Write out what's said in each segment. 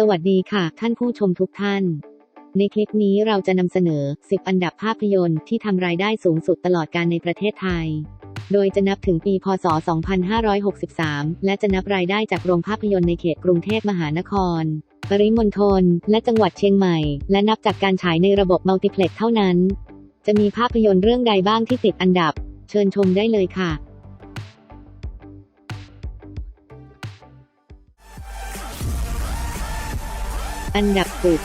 สวัสดีค่ะ ท่านผู้ชมทุกท่าน ในคลิปนี้เราจะนำเสนอ 10 อันดับภาพยนตร์ที่ทำรายได้สูงสุดตลอดการในประเทศไทย โดยจะนับถึงปี พศ 2563 และจะนับรายได้จากโรงภาพยนตร์ในเขตกรุงเทพมหานคร ปริมณฑล และจังหวัดเชียงใหม่ และนับจากการฉายในระบบมัลติเพล็กซ์เท่านั้น จะมีภาพยนตร์เรื่องใดบ้างที่ติดอันดับ เชิญชมได้เลยค่ะ อันดับสิบ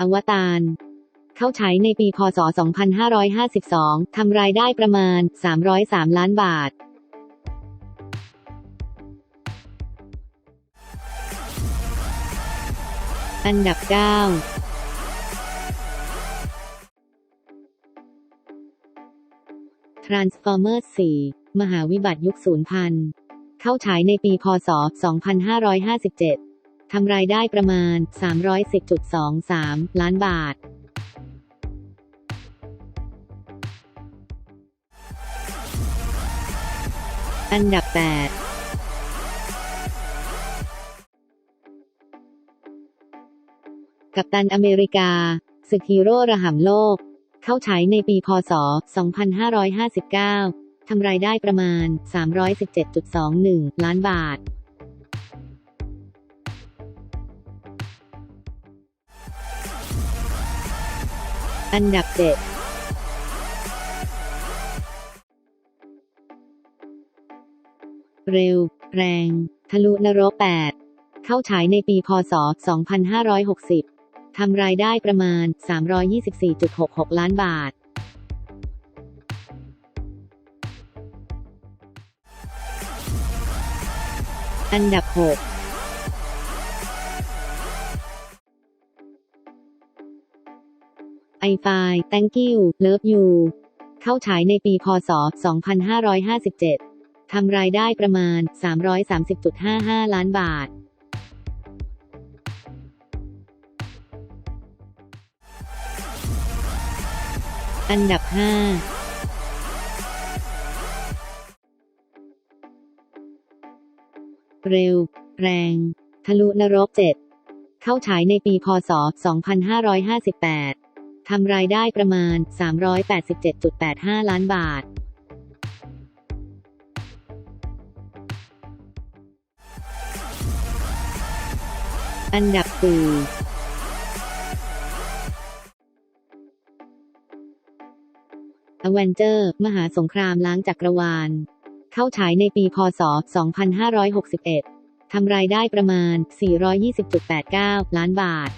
อวตาร เข้าฉายในปีพศ 2552 ทำรายได้ประมาณ 303 ล้านบาท อันดับ 9 Transformers 4 มหาวิบัติยุคศูนย์พัน เข้าฉายในปีพศ 2557 ทำรายได้ประมาณ 310.23 ล้านบาทอันดับ 8 กัปตันอเมริกา ศึกฮีโร่ระห่ำโลก เข้าฉายในปีพศ 2559 ทำรายได้ประมาณ 317.21 ล้านบาทอันดับ7เร็ว แรง ทะลุนรก8 เข้าฉายในปีพศ 2560 ทำรายได้ประมาณ 324.66 ล้านบาท อันดับ 6ไอไฟ thank you love you เข้าฉายในปี พศ 2557 ทำรายได้ประมาณ 330.55 ล้านบาท อันดับ 5 เร็ว แรง ทะลุนรก7เข้าฉายในปีพศ 2558 ทำรายได้ประมาณ 387.85 ล้านบาทอันดับ4อเวนเจอร์ มหาสงครามล้างจักรวาล เข้าฉายในปีพศ 2561 ทำรายได้ประมาณ 420.89 ล้านบาท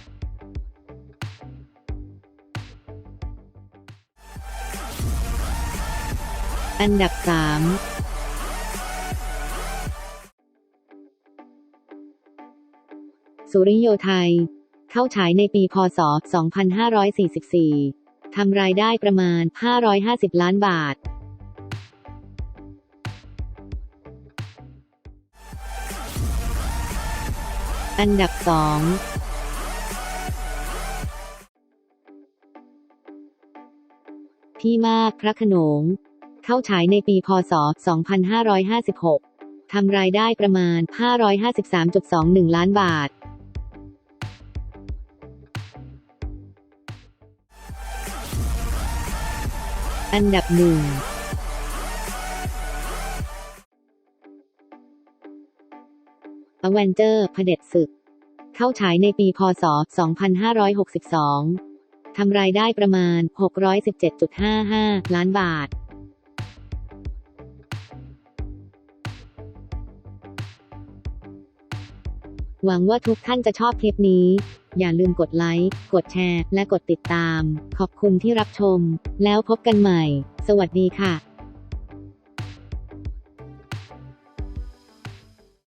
อันดับ 3 สุริโยไทย เข้าฉายในปีพศ 2544 ทำรายได้ประมาณ 550 ล้านบาท อันดับ2พี่มากพระขนง เข้าฉายในปีพศ 2556 ทำรายได้ประมาณ 553.21 ล้านบาท อันดับหนึ่ง อเวนเจอร์เผด็จศึก เข้าฉายในปีพศ 2562 ทำรายได้ประมาณ 617.55 ล้านบาทหวังว่าทุกท่านจะชอบคลิปนี้ อย่าลืมกดไลค์ กดแชร์ และกดติดตาม ขอบคุณที่รับชม แล้วพบกันใหม่ สวัสดีค่ะ